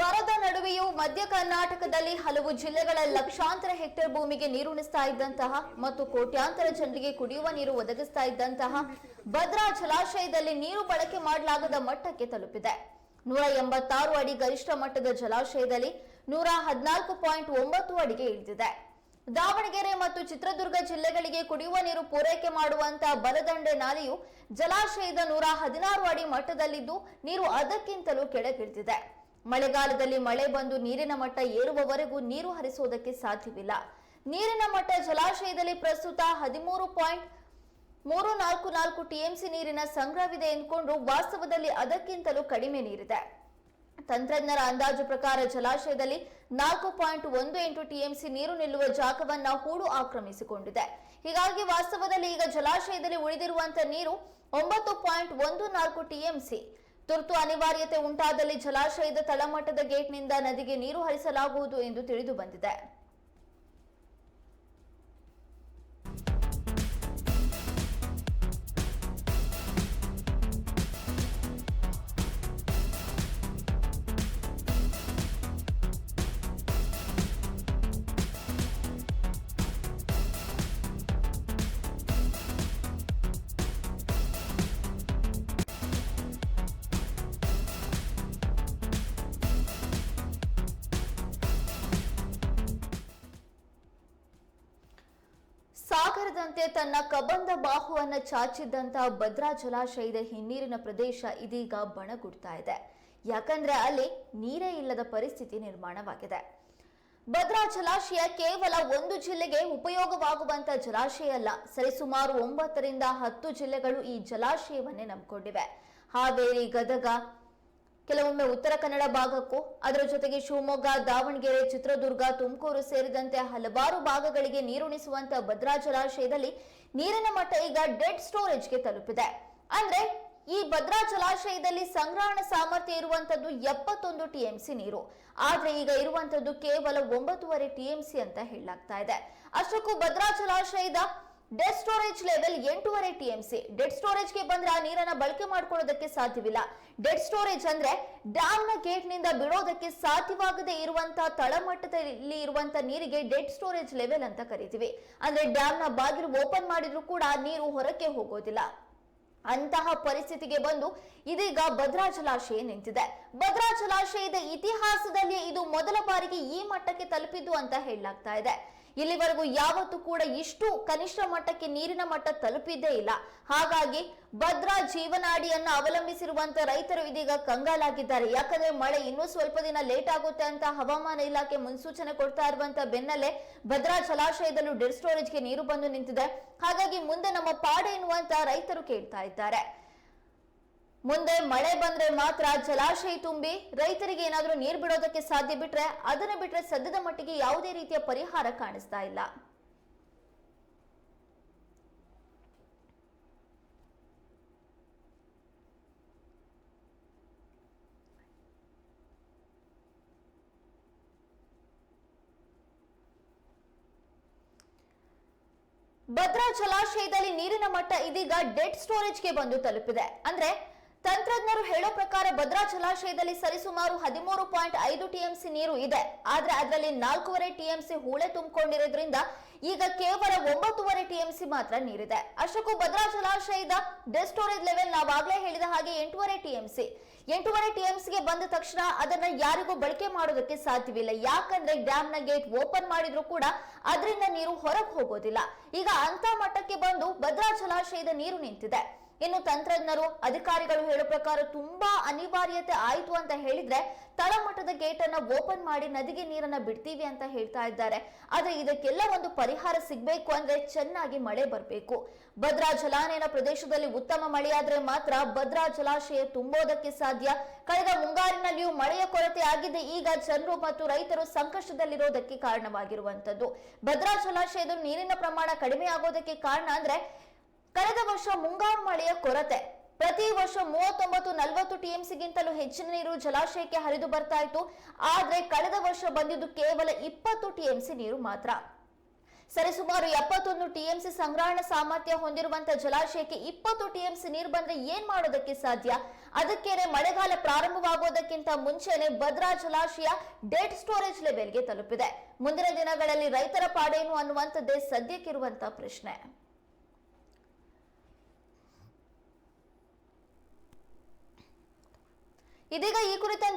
ಬರದ ನಡುವೆಯೂ ಮಧ್ಯ ಕರ್ನಾಟಕದಲ್ಲಿ ಹಲವು ಜಿಲ್ಲೆಗಳ ಲಕ್ಷಾಂತರ ಹೆಕ್ಟೇರ್ ಭೂಮಿಗೆ ನೀರುಣಿಸ್ತಾ ಇದ್ದಂತಹ ಮತ್ತು ಕೋಟ್ಯಾಂತರ ಜನರಿಗೆ ಕುಡಿಯುವ ನೀರು ಒದಗಿಸ್ತಾ ಇದ್ದಂತಹ ಭದ್ರಾ ಜಲಾಶಯದಲ್ಲಿ ನೀರು ಬಳಕೆ ಮಾಡಲಾಗದ ಮಟ್ಟಕ್ಕೆ ತಲುಪಿದೆ. ನೂರ ಎಂಬತ್ತಾರು ಅಡಿ ಗರಿಷ್ಠ ಮಟ್ಟದ ಜಲಾಶಯದಲ್ಲಿ ನೂರ ಹದಿನಾಲ್ಕು ಪಾಯಿಂಟ್ ಒಂಬತ್ತು ಅಡಿಗೆ ಇಳಿದಿದೆ. ದಾವಣಗೆರೆ ಮತ್ತು ಚಿತ್ರದುರ್ಗ ಜಿಲ್ಲೆಗಳಿಗೆ ಕುಡಿಯುವ ನೀರು ಪೂರೈಕೆ ಮಾಡುವಂತಹ ಬಲದಂಡೆ ನಾಲೆಯು ಜಲಾಶಯದ ನೂರ ಹದಿನಾರು ಅಡಿ ಮಟ್ಟದಲ್ಲಿದ್ದು ನೀರು ಅದಕ್ಕಿಂತಲೂ ಕೆಳಗಿಳಿದಿದೆ. ಮಳೆಗಾಲದಲ್ಲಿ ಮಳೆ ಬಂದು ನೀರಿನ ಮಟ್ಟ ಏರುವವರೆಗೂ ನೀರು ಹರಿಸುವುದಕ್ಕೆ ಸಾಧ್ಯವಿಲ್ಲ. ನೀರಿನ ಮಟ್ಟ ಜಲಾಶಯದಲ್ಲಿ ಪ್ರಸ್ತುತ ಹದಿಮೂರು ಪಾಯಿಂಟ್ ಮೂರು ನಾಲ್ಕು ನಾಲ್ಕು ಟಿಎಂಸಿ ನೀರಿನ ಸಂಗ್ರಹವಿದೆ ಎಂದುಕೊಂಡು ವಾಸ್ತವದಲ್ಲಿ ಅದಕ್ಕಿಂತಲೂ ಕಡಿಮೆ ನೀರಿದೆ. ತಂತ್ರಜ್ಞರ ಅಂದಾಜು ಪ್ರಕಾರ ಜಲಾಶಯದಲ್ಲಿ ನಾಲ್ಕು ಪಾಯಿಂಟ್ ಒಂದು ಎಂಟು ಟಿಎಂಸಿ ನೀರು ನಿಲ್ಲುವ ಜಾಗವನ್ನ ಹೂಡು ಆಕ್ರಮಿಸಿಕೊಂಡಿದೆ. ಹೀಗಾಗಿ ವಾಸ್ತವದಲ್ಲಿ ಈಗ ಜಲಾಶಯದಲ್ಲಿ ಉಳಿದಿರುವಂತಹ ನೀರು ಒಂಬತ್ತು ಪಾಯಿಂಟ್ ಒಂದು ನಾಲ್ಕು ಟಿಎಂಸಿ. ತುರ್ತು ಅನಿವಾರ್ಯತೆ ಉಂಟಾದಲ್ಲಿ ಜಲಾಶಯದ ತಳಮಟ್ಟದ ಗೇಟ್ನಿಂದ ನದಿಗೆ ನೀರು ಹರಿಸಲಾಗುವುದು ಎಂದು ತಿಳಿದು ಬಂದಿದೆ. ಸಾಗರದಂತೆ ತನ್ನ ಕಬಂದ ಬಾಹುವನ್ನ ಚಾಚಿದ್ದಂತ ಭದ್ರಾ ಜಲಾಶಯದ ಹಿನ್ನೀರಿನ ಪ್ರದೇಶ ಇದೀಗ ಬಣಗುಡ್ತಾ ಇದೆ. ಯಾಕಂದ್ರೆ ಅಲ್ಲಿ ನೀರೇ ಇಲ್ಲದ ಪರಿಸ್ಥಿತಿ ನಿರ್ಮಾಣವಾಗಿದೆ. ಭದ್ರಾ ಜಲಾಶಯ ಕೇವಲ ಒಂದು ಜಿಲ್ಲೆಗೆ ಉಪಯೋಗವಾಗುವಂತ ಜಲಾಶಯ ಅಲ್ಲ, ಸರಿಸುಮಾರು ಒಂಬತ್ತರಿಂದ ಹತ್ತು ಜಿಲ್ಲೆಗಳು ಈ ಜಲಾಶಯವನ್ನೇ ನಂಬಿಕೊಂಡಿವೆ. ಹಾವೇರಿ, ಗದಗ ಕೆಲವೊಮ್ಮೆ ಉತ್ತರ ಕನ್ನಡ ಭಾಗಕ್ಕೂ ಅದರ ಜೊತೆಗೆ ಶಿವಮೊಗ್ಗ, ದಾವಣಗೆರೆ, ಚಿತ್ರದುರ್ಗ, ತುಮಕೂರು ಸೇರಿದಂತೆ ಹಲವಾರು ಭಾಗಗಳಿಗೆ ನೀರುಣಿಸುವಂತ ಭದ್ರಾ ಜಲಾಶಯದಲ್ಲಿ ನೀರಿನ ಮಟ್ಟ ಈಗ ಡೆಡ್ ಸ್ಟೋರೇಜ್ಗೆ ತಲುಪಿದೆ. ಅಂದ್ರೆ ಈ ಭದ್ರಾ ಜಲಾಶಯದಲ್ಲಿ ಸಂಗ್ರಹಣ ಸಾಮರ್ಥ್ಯ ಇರುವಂತದ್ದು ಎಪ್ಪತ್ತೊಂದು ಟಿಎಂಸಿ ನೀರು. ಆದ್ರೆ ಈಗ ಇರುವಂತದ್ದು ಕೇವಲ ಒಂಬತ್ತುವರೆ ಟಿಎಂಸಿ ಅಂತ ಹೇಳಲಾಗ್ತಾ ಇದೆ. ಅಷ್ಟಕ್ಕೂ ಭದ್ರಾ ಜಲಾಶಯದ ಡೆಡ್ ಸ್ಟೋರೇಜ್ ಲೆವೆಲ್ ಎಂಟೂವರೆ ಟಿಎಂಸಿ ಡೆಡ್ ಸ್ಟೋರೇಜ್ಗೆ ಬಂದ್ರೆ ಆ ನೀರನ್ನ ಬಳಕೆ ಮಾಡ್ಕೊಳ್ಳೋದಕ್ಕೆ ಸಾಧ್ಯವಿಲ್ಲ. ಡೆಡ್ ಸ್ಟೋರೇಜ್ ಅಂದ್ರೆ ಡ್ಯಾಮ್ನ ಗೇಟ್ನಿಂದ ಬಿಡೋದಕ್ಕೆ ಸಾಧ್ಯವಾಗದೆ ಇರುವಂತಹ ತಳಮಟ್ಟದಲ್ಲಿ ಇರುವಂತ ನೀರಿಗೆ ಡೆಡ್ ಸ್ಟೋರೇಜ್ ಲೆವೆಲ್ ಅಂತ ಕರಿತೀವಿ. ಅಂದ್ರೆ ಡ್ಯಾಮ್ನ ಬಾಗಿಲು ಓಪನ್ ಮಾಡಿದ್ರು ಕೂಡ ನೀರು ಹೊರಕ್ಕೆ ಹೋಗೋದಿಲ್ಲ. ಅಂತಹ ಪರಿಸ್ಥಿತಿಗೆ ಬಂದು ಇದೀಗ ಭದ್ರಾ ಜಲಾಶಯ ನಿಂತಿದೆ. ಭದ್ರಾ ಜಲಾಶಯದ ಇತಿಹಾಸದಲ್ಲಿ ಇದು ಮೊದಲ ಬಾರಿಗೆ ಈ ಮಟ್ಟಕ್ಕೆ ತಲುಪಿದ್ದು ಅಂತ ಹೇಳಲಾಗ್ತಾ ಇದೆ. ಇಲ್ಲಿವರೆಗೂ ಯಾವತ್ತೂ ಕೂಡ ಇಷ್ಟು ಕನಿಷ್ಠ ಮಟ್ಟಕ್ಕೆ ನೀರಿನ ಮಟ್ಟ ತಲುಪಿದ್ದೇ ಇಲ್ಲ. ಹಾಗಾಗಿ ಭದ್ರಾ ಜೀವನಾಡಿಯನ್ನು ಅವಲಂಬಿಸಿರುವಂತ ರೈತರು ಇದೀಗ ಕಂಗಾಲಾಗಿದ್ದಾರೆ. ಯಾಕಂದ್ರೆ ಮಳೆ ಇನ್ನೂ ಸ್ವಲ್ಪ ದಿನ ಲೇಟ್ ಆಗುತ್ತೆ ಅಂತ ಹವಾಮಾನ ಇಲಾಖೆ ಮುನ್ಸೂಚನೆ ಕೊಡ್ತಾ ಇರುವಂತ ಬೆನ್ನಲ್ಲೇ ಭದ್ರಾ ಜಲಾಶಯದಲ್ಲೂ ಡೆಡ್ ಸ್ಟೋರೇಜ್ಗೆ ನೀರು ಬಂದು ನಿಂತಿದೆ. ಹಾಗಾಗಿ ಮುಂದೆ ನಮ್ಮ ಪಾಡೆ ಎನ್ನುವಂತ ರೈತರು ಕೇಳ್ತಾ ಇದ್ದಾರೆ. ಮುಂದೆ ಮಳೆ ಬಂದ್ರೆ ಮಾತ್ರ ಜಲಾಶಯ ತುಂಬಿ ರೈತರಿಗೆ ಏನಾದರೂ ನೀರು ಬಿಡೋದಕ್ಕೆ ಸಾಧ್ಯ ಬಿಟ್ರೆ ಅದನ್ನ ಬಿಟ್ರೆ ಸದ್ಯದ ಮಟ್ಟಿಗೆ ಯಾವುದೇ ರೀತಿಯ ಪರಿಹಾರ ಕಾಣಿಸ್ತಾ ಇಲ್ಲ. ಭದ್ರಾ ಜಲಾಶಯದಲ್ಲಿ ನೀರಿನ ಮಟ್ಟ ಇದೀಗ ಡೆಡ್ ಸ್ಟೋರೇಜ್ಗೆ ಬಂದು ತಲುಪಿದೆ. ಅಂದ್ರೆ ತಂತ್ರಜ್ಞರು ಹೇಳೋ ಪ್ರಕಾರ ಭದ್ರಾ ಜಲಾಶಯದಲ್ಲಿ ಸರಿಸುಮಾರು ಹದಿಮೂರು ಪಾಯಿಂಟ್ ಐದು ಟಿಎಂಸಿ ನೀರು ಇದೆ. ಆದ್ರೆ ಅದರಲ್ಲಿ ನಾಲ್ಕೂವರೆ ಟಿಎಂಸಿ ಹೂಳೆ ತುಂಬಿಕೊಂಡಿರೋದ್ರಿಂದ ಈಗ ಕೇವಲ ಒಂಬತ್ತೂವರೆ ಟಿಎಂಸಿ ಮಾತ್ರ ನೀರಿದೆ. ಅಷ್ಟಕ್ಕೂ ಭದ್ರಾ ಜಲಾಶಯದ ಡೆ ಸ್ಟೋರೇಜ್ ಲೆವೆಲ್ ನಾವಾಗ್ಲೇ ಹೇಳಿದ ಹಾಗೆ ಎಂಟೂವರೆ ಟಿಎಂಸಿ. ಎಂಟೂವರೆ ಟಿಎಂಸಿಗೆ ಬಂದ ತಕ್ಷಣ ಅದನ್ನ ಯಾರಿಗೂ ಬಳಕೆ ಮಾಡೋದಕ್ಕೆ ಸಾಧ್ಯವಿಲ್ಲ. ಯಾಕಂದ್ರೆ ಡ್ಯಾಮ್ನ ಗೇಟ್ ಓಪನ್ ಮಾಡಿದ್ರು ಕೂಡ ಅದರಿಂದ ನೀರು ಹೊರಗೆ ಹೋಗೋದಿಲ್ಲ. ಈಗ ಅಂತ ಮಟ್ಟಕ್ಕೆ ಬಂದು ಭದ್ರಾ ಜಲಾಶಯದ ನೀರು ನಿಂತಿದೆ. ಇನ್ನು ತಂತ್ರಜ್ಞರು, ಅಧಿಕಾರಿಗಳು ಹೇಳೋ ಪ್ರಕಾರ ತುಂಬಾ ಅನಿವಾರ್ಯತೆ ಆಯಿತು ಅಂತ ಹೇಳಿದ್ರೆ ತಳಮಟ್ಟದ ಗೇಟ್ ಅನ್ನ ಓಪನ್ ಮಾಡಿ ನದಿಗೆ ನೀರನ್ನ ಬಿಡ್ತೀವಿ ಅಂತ ಹೇಳ್ತಾ ಇದ್ದಾರೆ. ಆದ್ರೆ ಇದಕ್ಕೆಲ್ಲ ಒಂದು ಪರಿಹಾರ ಸಿಗ್ಬೇಕು ಅಂದ್ರೆ ಚೆನ್ನಾಗಿ ಮಳೆ ಬರಬೇಕು. ಭದ್ರಾ ಜಲಾನಯನ ಪ್ರದೇಶದಲ್ಲಿ ಉತ್ತಮ ಮಳೆಯಾದ್ರೆ ಮಾತ್ರ ಭದ್ರಾ ಜಲಾಶಯ ತುಂಬೋದಕ್ಕೆ ಸಾಧ್ಯ. ಕಳೆದ ಮುಂಗಾರಿನಲ್ಲಿಯೂ ಮಳೆಯ ಕೊರತೆ ಆಗಿದೆ. ಈಗ ಜನರು ಮತ್ತು ರೈತರು ಸಂಕಷ್ಟದಲ್ಲಿರೋದಕ್ಕೆ ಕಾರಣವಾಗಿರುವಂತದ್ದು ಭದ್ರಾ ಜಲಾಶಯದ ನೀರಿನ ಪ್ರಮಾಣ ಕಡಿಮೆ ಆಗೋದಕ್ಕೆ ಕಾರಣ ಅಂದ್ರೆ ಕಳೆದ ವರ್ಷ ಮುಂಗಾರು ಮಳೆಯ ಕೊರತೆ. ಪ್ರತಿ ವರ್ಷ ಮೂವತ್ತೊಂಬತ್ತು, ನಲವತ್ತು ಟಿಎಂಸಿಗಿಂತಲೂ ಹೆಚ್ಚಿನ ನೀರು ಜಲಾಶಯಕ್ಕೆ ಹರಿದು ಬರ್ತಾ ಇತ್ತು. ಆದ್ರೆ ಕಳೆದ ವರ್ಷ ಬಂದಿದ್ದು ಕೇವಲ ಇಪ್ಪತ್ತು ಟಿಎಂಸಿ ನೀರು ಮಾತ್ರ. ಸರಿಸುಮಾರು ಎಪ್ಪತ್ತೊಂದು ಟಿಎಂಸಿ ಸಂಗ್ರಹಣಾ ಸಾಮರ್ಥ್ಯ ಹೊಂದಿರುವಂತಹ ಜಲಾಶಯಕ್ಕೆ ಇಪ್ಪತ್ತು ಟಿಎಂಸಿ ನೀರು ಬಂದ್ರೆ ಏನ್ ಮಾಡೋದಕ್ಕೆ ಸಾಧ್ಯ? ಅದಕ್ಕೇನೆ ಮಳೆಗಾಲ ಪ್ರಾರಂಭವಾಗೋದಕ್ಕಿಂತ ಮುಂಚೆನೆ ಭದ್ರಾ ಜಲಾಶಯ ಡೇಟ್ ಸ್ಟೋರೇಜ್ ಲೆವೆಲ್ಗೆ ತಲುಪಿದೆ. ಮುಂದಿನ ದಿನಗಳಲ್ಲಿ ರೈತರ ಪಾಡೇನು ಅನ್ನುವಂಥದ್ದೇ ಸದ್ಯಕ್ಕಿರುವಂತಹ ಪ್ರಶ್ನೆ. ಇದೀಗ ಈ ಕುರಿತಂತೆ